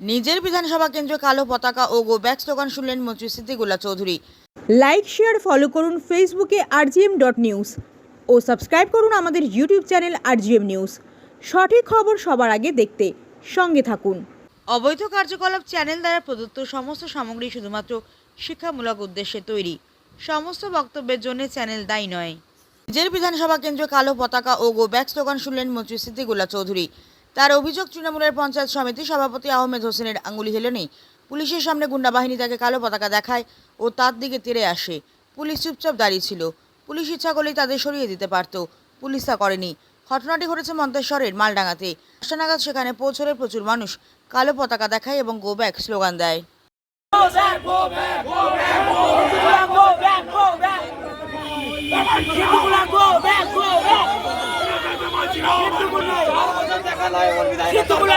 নিজের বিধানসভা কেন্দ্রে কালো পতাকা ও গো ব্যাক স্লোগান শুনলেন মন্ত্রী Siddiqullah Chowdhury. Like share follow করুন ফেসবুকে আরজিএম ডট নিউজ ও সাবস্ক্রাইব করুন আমাদের ইউটিউব চ্যানেল আরজিএম নিউজ। সঠিক খবর সবার আগে দেখতে সঙ্গে থাকুন। অবৈধ কার্যকলাপ চ্যানেল দ্বারা প্রদত্ত সমস্ত সামগ্রী শুধুমাত্র শিক্ষামূলক উদ্দেশ্যে তৈরি। সমস্ত বক্তব্যের জন্য চ্যানেল দায়ী নয়। নিজের বিধানসভা কেন্দ্রে কালো পতাকা ও গো ব্যাক স্লোগান শুনলেন মন্ত্রী সিদ্দিকুল্লাহ চৌধুরী। তার অভিযোগ, তৃণমূলের পঞ্চায়েত সমিতি সভাপতি আহমেদ হোসেনের আঙুলি হেলেনি পুলিশের সামনে গুন্ডা বাহিনী তাকে কালো পতাকা দেখায় ও তার দিকে তেড়ে আসে। পুলিশ চুপচাপ দাঁড়িয়ে ছিল। পুলিশ ইচ্ছা করলেই তাদের সরিয়ে দিতে পারত। পুলিশ তা করেনি। ঘটনাটি ঘটেছে মন্তেশ্বরের মালডাঙ্গাতে। আটটা নাগাদ সেখানে পৌঁছলে প্রচুর মানুষ কালো পতাকা দেখায় এবং গো ব্যাক স্লোগান দেয়। চলবে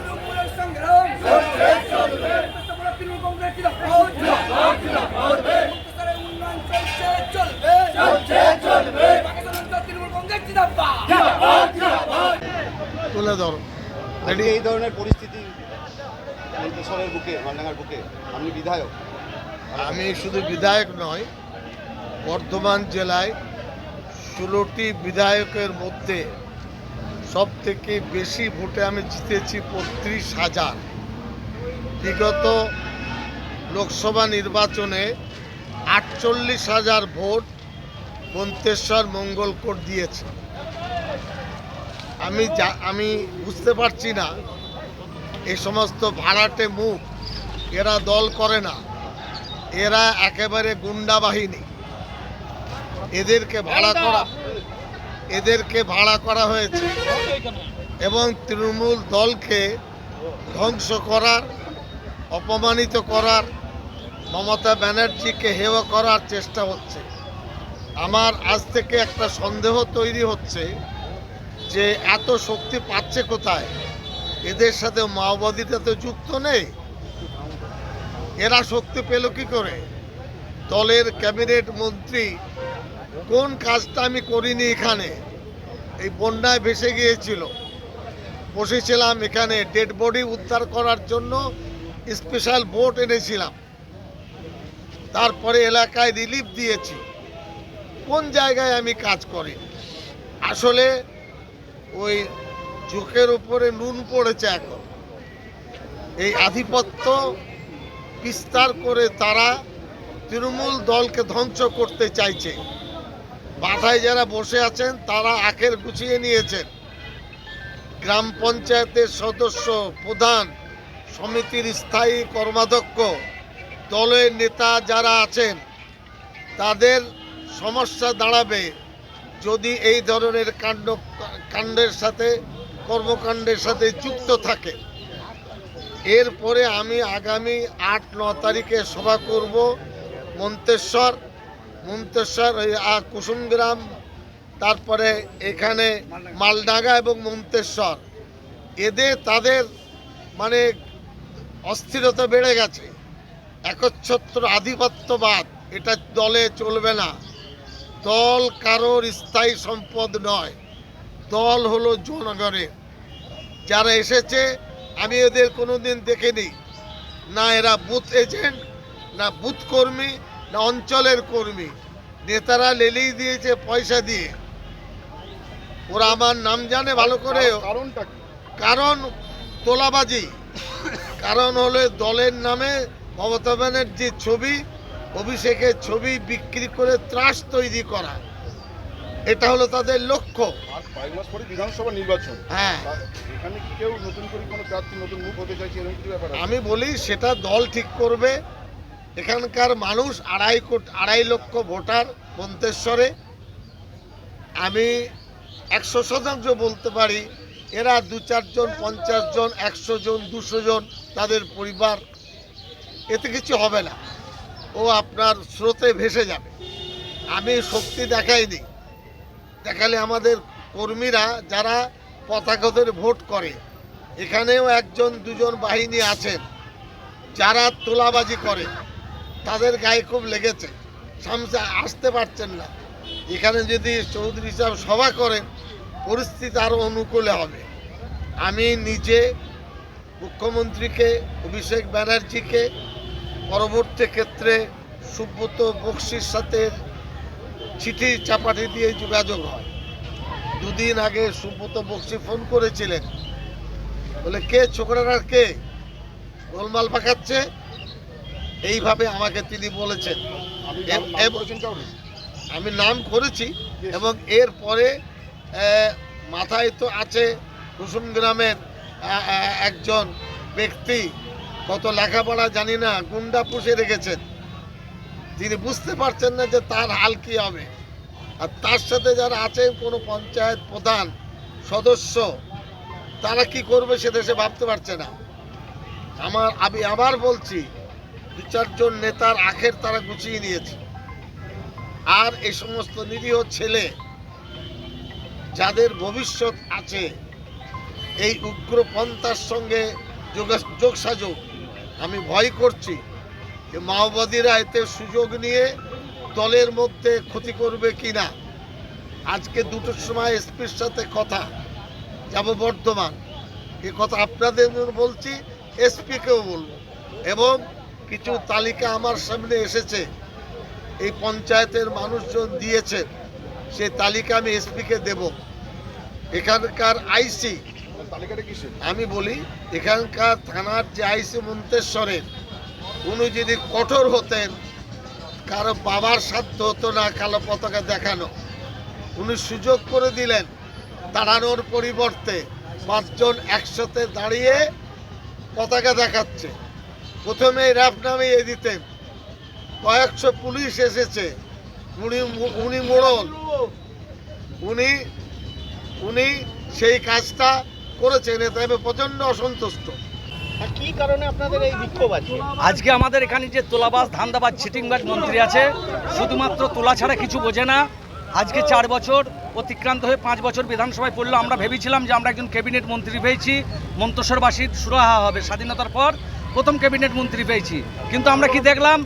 ধরো। এই ধরনের পরিস্থিতি মন্তেশ্বরের বুকে মালডাঙ্গার বুকে আপনি বিধায়ক? আমি শুধু বিধায়ক নয় বর্ধমান জেলায় ষোলোটি বিধায়কের মধ্যে সব থেকে বেশি ভোটে আমি জিতেছি বত্রিশ হাজার। বিগত লোকসভা নির্বাচনে আটচল্লিশ হাজার ভোট মন্তেশ্বর মঙ্গলকোট দিয়েছে। আমি যা আমি বুঝতে পারছি না। এই সমস্ত ভাড়াটে মুখ এরা দল করে না। এরা একেবারে গুন্ডা বাহিনী। এদেরকে ভাড়া করা এদেরকে ভাড়া করা হয়েছে। এবং তৃণমূল দলকে ধ্বংস করার অপমানিত করার মমতা ব্যানার্জিকে হেয় করার চেষ্টা হচ্ছে। আমার আজ থেকে একটা সন্দেহ তৈরি হচ্ছে যে এত শক্তি পাচ্ছে কোথায়? এদের সাথে মাওবাদীটা তো যুক্ত নেই। এরা শক্তি পেল কি করে? দলের ক্যাবিনেট মন্ত্রী, কোন কাজটা আমি করিনি এখানে? এই বন্যায় ভেসে গিয়েছিল। বসেছিলাম এখানে ডেড বডি উদ্ধার করার জন্য, স্পেশাল বোট এনেছিলাম। তারপরে এলাকায় রিলিফ দিয়েছি। কোন জায়গায় আমি কাজ করি? আসলে ওই চোখের উপরে নুন পড়েছে এখন। এই আধিপত্য বিস্তার করে তারা তৃণমূল দলকে ধ্বংস করতে চাইছে। মাথায় যারা বসে আছেন, তারা আখের গুছিয়ে নিয়েছেন। গ্রাম পঞ্চায়েতের সদস্য, প্রধান, সমিতির স্থায়ী কর্মাধ্যক্ষ, দলের নেতা যারা আছেন, তাদের সমস্যা দাঁড়াবে। যদি এই ধরনের কাণ্ড, কাণ্ডের সাথে, কর্মকাণ্ডের সাথে যুক্ত থাকে, এরপরে আমি আগামী আট, ন তারিখে সভা করব মন্তেশ্বর মন্তেশ্বর ওই কুসুমগ্রাম, তারপরে এখানে মালডাঙ্গা এবং মন্তেশ্বর। এদের, তাদের মানে অস্থিরতা বেড়ে গেছে, একচ্ছত্র আধিপত্যবাদ, এটা দলে চলবে না। দল কারোর স্থায়ী সম্পদ নয়। দল হলো জনগণের। যারা এসেছে আমি এদের কোনোদিন দেখিনি। না এরা বুথ এজেন্ট না বুথ কর্মী না অঞ্চলের কর্মী। নেতারা লেলেই দিয়েছে পয়সা দিয়ে। ওরা আমার নাম জানে ভালো করে। কারণটা কারণ তোলাবাজি। কারণ হলো দলের নামে মমতা ব্যানার্জির ছবি অভিষেকের ছবি বিক্রি করে ত্রাস তৈরি করা। এটা হলো তাদের লক্ষ্য। আর কয়েক মাস পরে বিধানসভা নির্বাচন। হ্যাঁ। এখানে কি কেউ নতুন করে কোনো প্রার্থী নতুন মুখ হতে চাইছে এরকম কিছু ব্যাপার আমি বলি সেটা দল ঠিক করবে। এখানকার মানুষ আড়াই কোটি আড়াই লক্ষ ভোটার মন্তেশ্বরে। আমি একশো শতাংশ বলতে পারি এরা দু চারজন পঞ্চাশ জন একশো জন দুশো জন তাদের পরিবার। এতে কিছু হবে না। ও আপনার স্রোতে ভেসে যাবে। আমি শক্তি দেখাইনি। দেখালে আমাদের কর্মীরা যারা পতাকা ধরে ভোট করে, এখানেও একজন, দুজন বাহিনী আছেন, যারা তোলাবাজি করে, তাদের গায়ে খুব লেগেছে। সামনে আসতে পারছেন না। এখানে যদি চৌধুরী সাহেব সভা করেন, পরিস্থিতি আরও অনুকূলে হবে। আমি নিজে মুখ্যমন্ত্রীকে, অভিষেক ব্যানার্জিকে পরবর্তী ক্ষেত্রে সুব্রত বক্সির সাথে চিঠি চাপাটি দিয়ে যোগাযোগ হয়। দুদিন আগে সুব্রত বক্সি ফোন করেছিলেন। বলে কে ছোকরারা কে? গোলমাল পাকাচ্ছে? এইভাবে আমাকে তিনি বলেছেন? আমি নাম করেছি এবং এর পরে মাথায় তো আছে কুসুম গ্রামের একজন ব্যক্তি। কত লেখাপড়া জানি না, গুন্ডা পুষে রেখেছেন। তিনি বুঝতে পারছেন না যে তার হাল কি হবে। আর তার সাথে যারা আছেন, কোনো পঞ্চায়েত প্রধান সদস্য, তারা কি করবে সে ভাবতে পারছে না। আমার, আমি আবার বলছি, দু চারজন নেতার আখের তারা গুছিয়ে নিয়েছে। আর এই সমস্ত নিরীহ ছেলে যাদের ভবিষ্যৎ আছে, এই উগ্রপন্থার সঙ্গে যোগা- যোগসাযোগ আমি ভয় করছি যে মাওবাদীরা এতে সুযোগ নিয়ে দলের মধ্যে ক্ষতি করবে কি না আজকে দুটোর সময় এসপির সাথে কথা। যাব বর্ধমান। এ কথা আপনাদের বলছি, এসপিকেও বলব। এবং কিছু তালিকা আমার সামনে এসেছে। এই পঞ্চায়েতের মানুষজন দিয়েছেন। সেই তালিকা আমি এসপিকে দেব। এখানকার আইসি আমি বলি, এখানকার থানার যে আইসি মন্তেশ্বরের, উনি যদি কঠোর হতেন, কারও বাবার সাধ্য হতো না কালো পতাকা দেখানো। উনি সুযোগ করে দিলেন দাঁড়ানোর পরিবর্তে পাঁচজন একসাথে দাঁড়িয়ে পতাকা দেখাচ্ছে। প্রথমে র্যাপ নামিয়ে দিতেন। কয়েকশো পুলিশ এসেছে। উনি উনি মোড়ল। উনি উনি সেই কাজটা করেছেন এতে আমি প্রচণ্ড অসন্তুষ্ট। কি কারণে আপনাদের এই বিক্ষোভ আছে আজকে আমাদের এখানে যে তোলাবাজ ধান্দাবাজ চিটিংবাজ মন্ত্রী আছে শুধুমাত্র তোলা ছাড়া কিছু বোঝে না। আজকে চার বছর অতিক্রান্ত হয়ে পাঁচ বছর বিধানসভায় পড়ল। আমরা ভেবেছিলাম যে আমরা একজন ক্যাবিনেট মন্ত্রী পেয়েছি মন্তসরবাসীর সুরাহা হবে স্বাধীনতার পর প্রথম ক্যাবিনেট মন্ত্রী পেয়েছি। কিন্তু আমরা কি দেখলাম?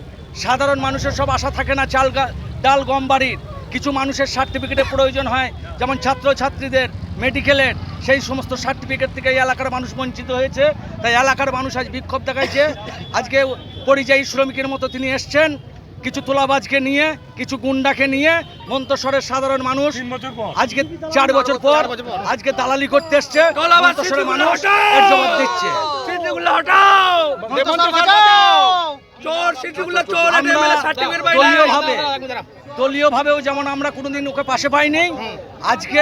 সাধারণ মানুষের সব আশা থাকে না চাল ডাল গম বাড়ির। কিছু মানুষের সার্টিফিকেটের প্রয়োজন হয় যেমন ছাত্রছাত্রীদের। মেডিকেলের সেই সমস্ত সার্টিফিকেট থেকে এই এলাকার মানুষ বঞ্চিত হয়েছে। তাই এলাকার মানুষ আজ বিক্ষোভ দেখাইছে। আজকে পরিযায়ী শ্রমিকের মতো তিনি এসছেন। কিছু তোলাবাজকে নিয়ে কিছু গুন্ডাকে নিয়ে মন্তসরের সাধারণ মানুষ আজকে চার বছর পর আজকে দালালি করতে এসছে। মন্তসরের মানুষ এর জবাব দিচ্ছে। দলীয়ভাবেও যেমন আমরা কোনোদিন ওকে পাশে পাইনি আজকে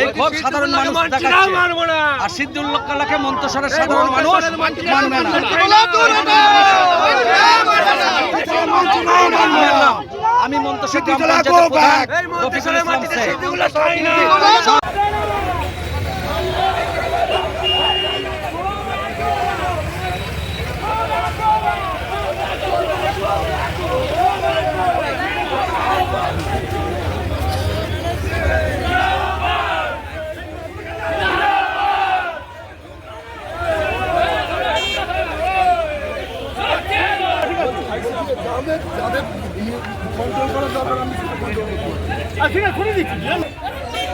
এই ক্ষোভ সাধারণ মানুষ দেখাচ্ছে? আর সিদ্দুল্লাহ কালাকে মন্তসরের সাধারণ মানুষ মানবে না। আমি মন্তসর গ্রাম পঞ্চায়েতের প্রধান রফিকুল ইসলাম শেখ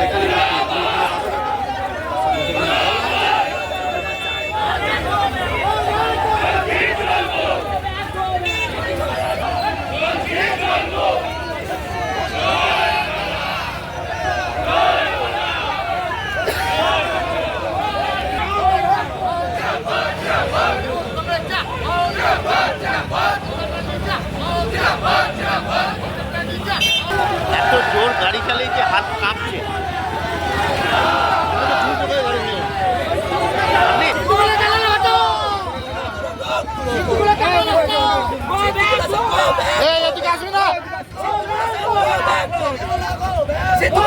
এত হাত কাঁপছে। এখন